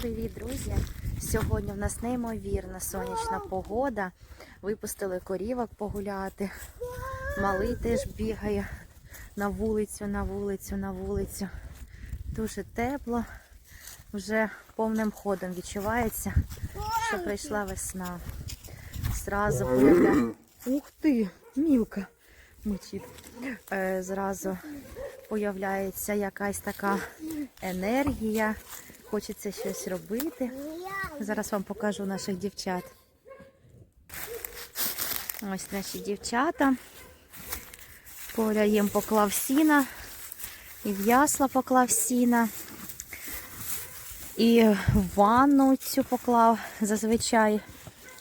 Привіт, друзі! Сьогодні в нас неймовірна сонячна погода. Випустили корівок погуляти. Малий теж бігає на вулицю, на вулицю, на вулицю. Дуже тепло. Вже повним ходом відчувається, що прийшла весна. Зразу появляє. Ух ти, мілка мочить. Е, зразу появляється якась така енергія. Хочеться щось робити. Зараз вам покажу наших дівчат. Ось наші дівчата. Коля їм поклав сіна, і в ясла поклав сіна, і ванну цю поклав. Зазвичай,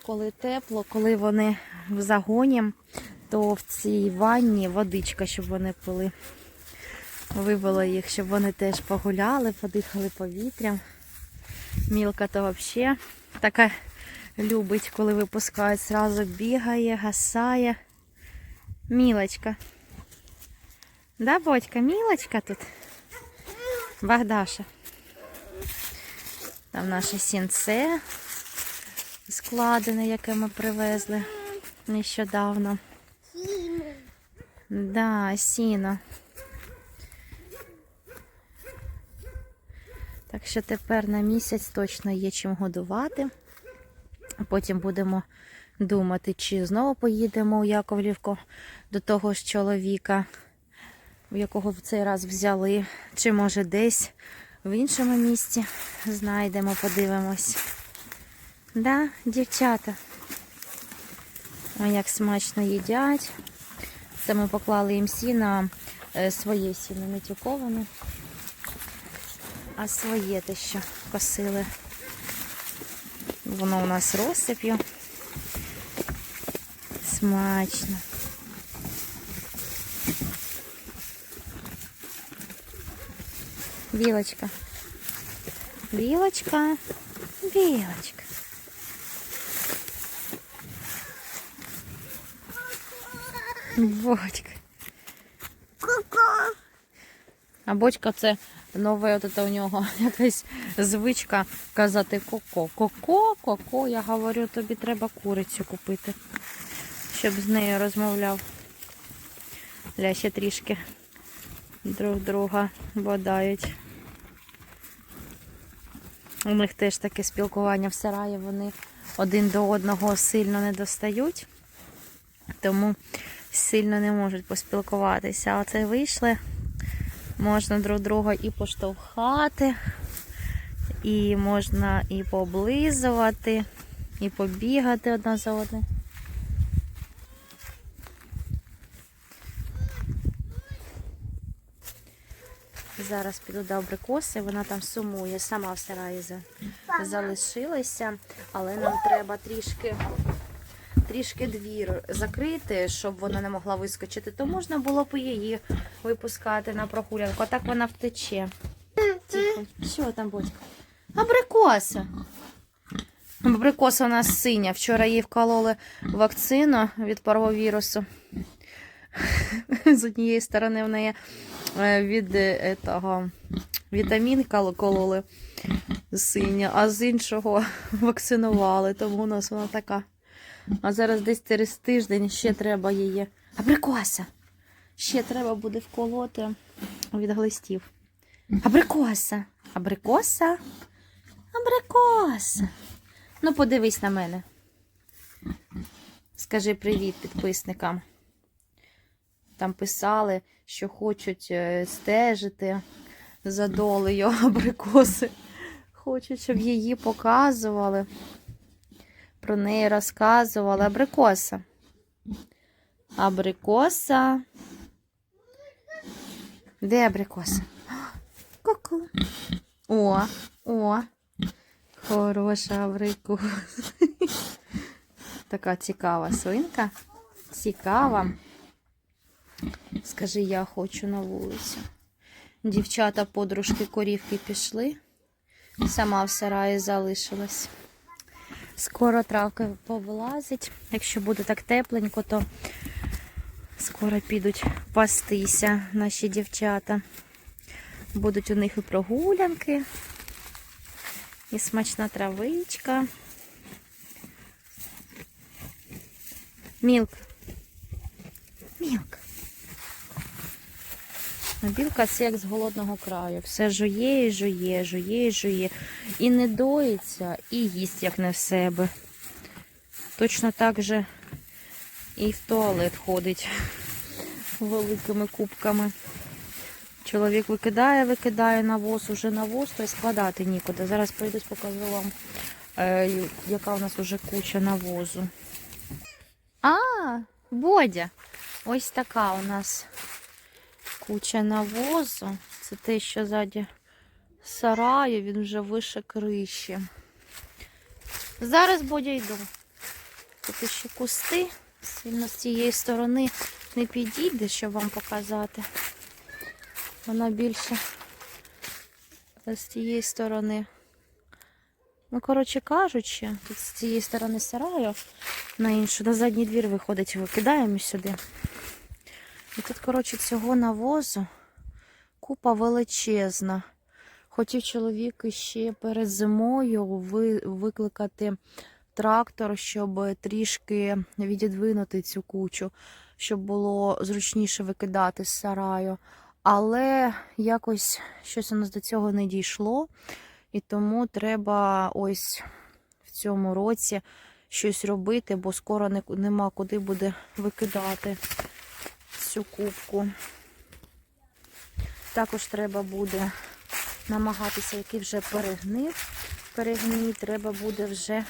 коли тепло, коли вони в загоні, то в цій ванні водичка, щоб вони пили. Вивела їх, щоб вони теж погуляли, подихали повітрям. Мілка то взагалі така любить, коли випускають, зразу бігає, гасає. Мілочка. Да, Бодька, мілочка тут? Богдаша. Там наше сінце складене, яке ми привезли нещодавно. Да, сіно. Так що тепер на місяць точно є чим годувати. Потім будемо думати, чи знову поїдемо у Яковлівку до того ж чоловіка, якого в цей раз взяли, чи може десь в іншому місці знайдемо, подивимось. Да, дівчата. Ой, як смачно їдять. Це ми поклали їм сіно, е, своє сіно не. А своє те, що косили. Воно у нас розсип'ю. Смачно. Білочка. Білочка. Білочка. Бочка. А бочка це нове от це у нього якась звичка казати коко. Коко, коко. Я говорю, тобі треба курицю купити, щоб з нею розмовляв. Ля ще трішки друг друга бодають. У них теж таке спілкування в сараї, вони один до одного сильно не достають, тому сильно не можуть поспілкуватися. А оце вийшли. Можна друг друга і поштовхати, і можна і поблизувати, і побігати одна за одним. Зараз піду до абрикоси, вона там сумує, сама в сараї за- залишилася, але нам треба трішки трішки двір закрити, щоб вона не могла вискочити, то можна було б її випускати на прогулянку, а так вона втече. Тихо. Що там, Бодька? Абрикоса. Абрикоса у нас синя. Вчора їй вкололи вакцину від парвовірусу. З однієї сторони в неї е, від е, того, вітамін кололи синя, а з іншого вакцинували, тому у нас вона така. А зараз десь через тиждень ще треба її. Абрикоса! Ще треба буде вколоти від глистів. Абрикоса! Абрикоса! Абрикоса! Ну, подивись на мене. Скажи привіт підписникам. Там писали, що хочуть е, стежити за долею абрикоси. Хочуть, щоб її показували про неї розказувала. Абрикоса. Абрикоса. Де абрикоса? Ку-ку. О, о. Хороша абрикоса. Така цікава свинка. Цікава. Скажи, я хочу на вулицю. Дівчата, подружки, корівки пішли. Сама в сараї залишилась. Скоро травка повилазить. Якщо буде так тепленько, то скоро підуть пастися наші дівчата. Будуть у них і прогулянки, І смачна травичка. Мілк. Білка це як з голодного краю. Все жує і жує, жує і жує. І не доїться, і їсть як не в себе. Точно так же і в туалет ходить великими кубками. Чоловік викидає, викидає навоз, уже навоз, то й складати нікуди. Зараз прийдусь покажу вам, е, яка у нас вже куча навозу. А, Бодя! Ось така у нас куча навозу. Це те, що ззаді сараю, він вже вище криші. Зараз Бодя йду. Тут ще кусти. Сильно з цієї сторони не підійде, щоб вам показати. Вона більше з цієї сторони. Ну, коротше кажучи, тут з цієї сторони сараю, на іншу, на задній двір виходить, викидаємо сюди. І тут, коротше, цього навозу купа величезна. Хотів чоловік ще перед зимою ви- викликати трактор, щоб трішки відідвинути цю кучу, щоб було зручніше викидати з сараю. Але якось щось у нас до цього не дійшло, і тому треба ось в цьому році щось робити, бо скоро нема куди буде викидати цю кубку. Також треба буде намагатися, який вже перегнив, перегній, треба буде вже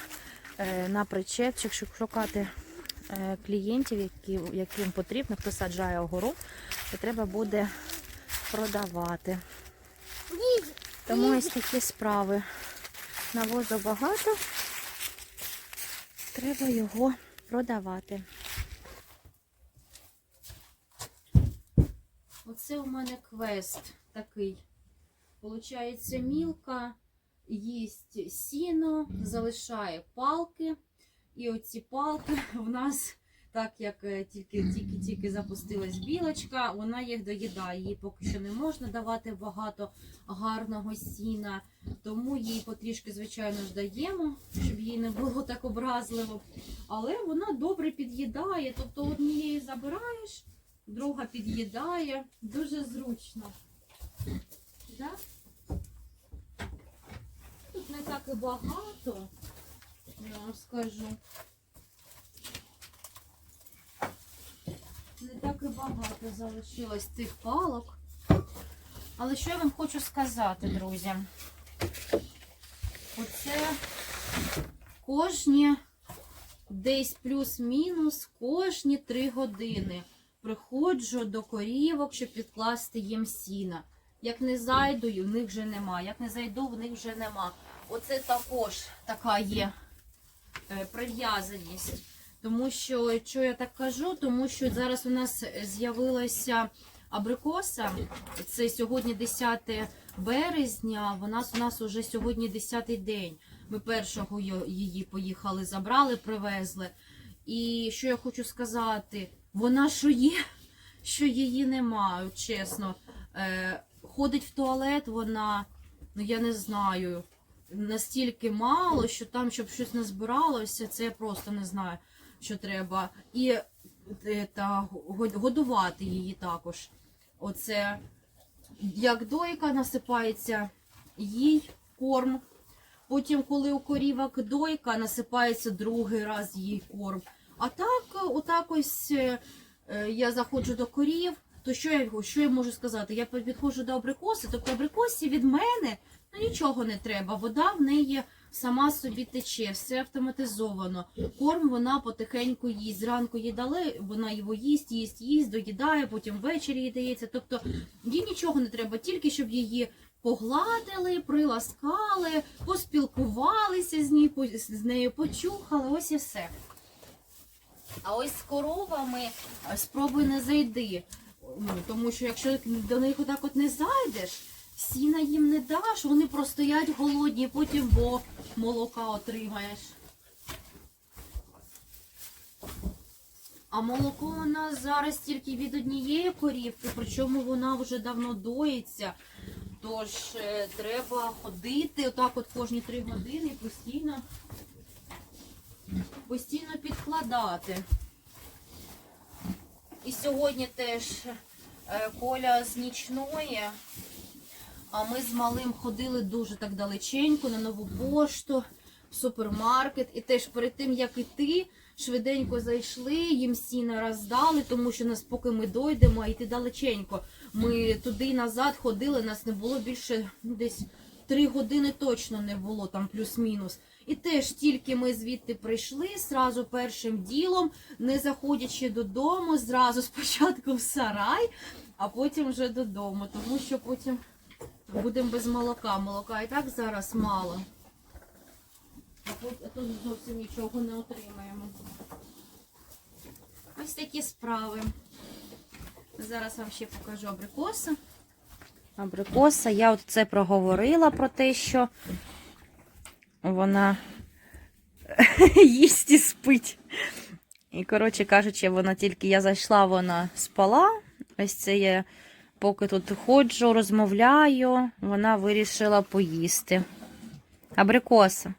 е, на причепчик, щоб шукати е, клієнтів, які, яким потрібно, хто саджає огород, то треба буде продавати. Тому ось такі справи. Навозу багато, треба його продавати. Оце у мене квест такий. Получається, мілка їсть сіно, залишає палки. І оці палки в нас, так як е, тільки тільки тільки запустилась білочка, вона їх доїдає. Їй поки що не можна давати багато гарного сіна, тому їй потрішки, звичайно ж, даємо, щоб їй не було так образливо. Але вона добре під'їдає. Тобто однієї забираєш, друга під'їдає. Дуже зручно. Да? Тут не так і багато, я вам скажу. Не так і багато залишилось цих палок. Але що я вам хочу сказати, друзі? Оце кожні десь плюс-мінус кожні три години приходжу до корівок, щоб підкласти їм сіна. Як не зайду, в них вже нема. Як не зайду, в них вже нема. Оце також така є е, прив'язаність. Тому що, що я так кажу, тому що зараз у нас з'явилася абрикоса. Це сьогодні 10 березня. Вона у нас уже сьогодні 10 день. Ми першого її поїхали, забрали, привезли. І що я хочу сказати, вона що є, що її немає, чесно. Е, ходить в туалет, вона, ну я не знаю, настільки мало, що там, щоб щось не збиралося, це я просто не знаю, що треба. І е, та, годувати її також. Оце як дойка насипається їй корм. Потім, коли у корівок дойка, насипається другий раз їй корм. А так, е, отак ось е, е, я заходжу до корів, то що я, що я можу сказати? Я підходжу до абрикоси, тобто абрикосі від мене ну, нічого не треба. Вода в неї сама собі тече, все автоматизовано. Корм вона потихеньку їсть. Зранку їй дали, вона його їсть, їсть, їсть, доїдає, потім ввечері їй дається. Тобто їй нічого не треба, тільки щоб її погладили, приласкали, поспілкувалися з нею, з нею почухали, ось і все. А ось з коровами спробуй не зайди. Ну, тому що якщо до них отак от не зайдеш, сіна їм не даш, вони простоять голодні, потім бо молока отримаєш. А молоко у нас зараз тільки від однієї корівки, причому вона вже давно доїться. Тож е, треба ходити отак от кожні три години постійно, постійно підкладати. І сьогодні теж е, Коля з нічної, а ми з малим ходили дуже так далеченько на нову пошту, в супермаркет. І теж перед тим, як іти, швиденько зайшли, їм сіна роздали, тому що нас, поки ми дойдемо, а йти далеченько. Ми туди і назад ходили, нас не було більше ну, десь три години точно не було, там плюс-мінус. І теж тільки ми звідти прийшли, зразу першим ділом, не заходячи додому, зразу спочатку в сарай, а потім вже додому, тому що потім будемо без молока. Молока і так зараз мало. А тут, зовсім нічого не отримаємо. Ось такі справи. Зараз вам ще покажу абрикоси. Абрикоса, я от це проговорила про те, що вона їсть і спить. І, коротше кажучи, вона тільки я зайшла, вона спала. Ось це я поки тут ходжу, розмовляю, вона вирішила поїсти. Абрикоса.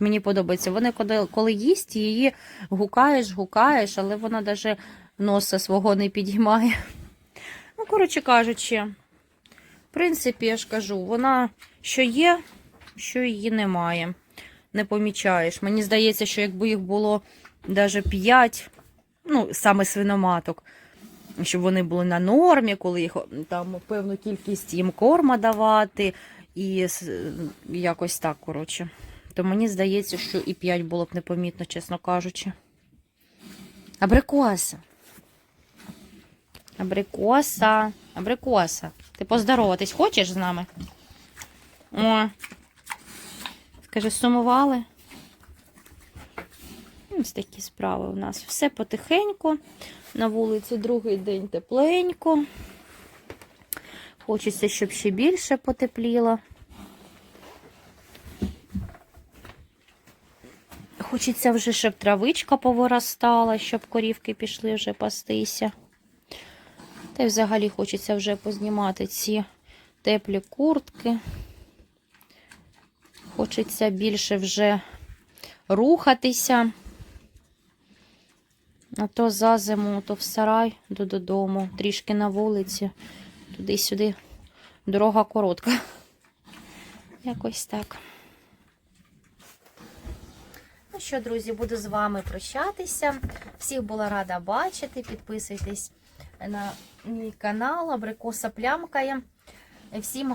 Мені подобається. Вони коли, коли їсть, її гукаєш, гукаєш, але вона навіть носа свого не підіймає. Ну, коротше кажучи, в принципі, я ж кажу, вона що є, що її немає. Не помічаєш. Мені здається, що якби їх було навіть 5, ну, саме свиноматок, щоб вони були на нормі, коли їх там певну кількість їм корма давати, і якось так, коротше. То мені здається, що і 5 було б непомітно, чесно кажучи. Абрикоса. Абрикоса. Абрикоса. Ти поздороватись хочеш з нами? О. Скажи, сумували? Ось такі справи у нас. Все потихеньку. На вулиці другий день тепленько. Хочеться, щоб ще більше потепліло. Хочеться вже, щоб травичка повиростала, щоб корівки пішли вже пастися. Та й взагалі хочеться вже познімати ці теплі куртки. Хочеться більше вже рухатися. А то за зиму, то в сарай, додому, трішки на вулиці, туди-сюди. Дорога коротка. Якось так. Ну що, друзі, буду з вами прощатися. Всіх була рада бачити. Підписуйтесь на мій канал. Абрикоса плямкає. Всім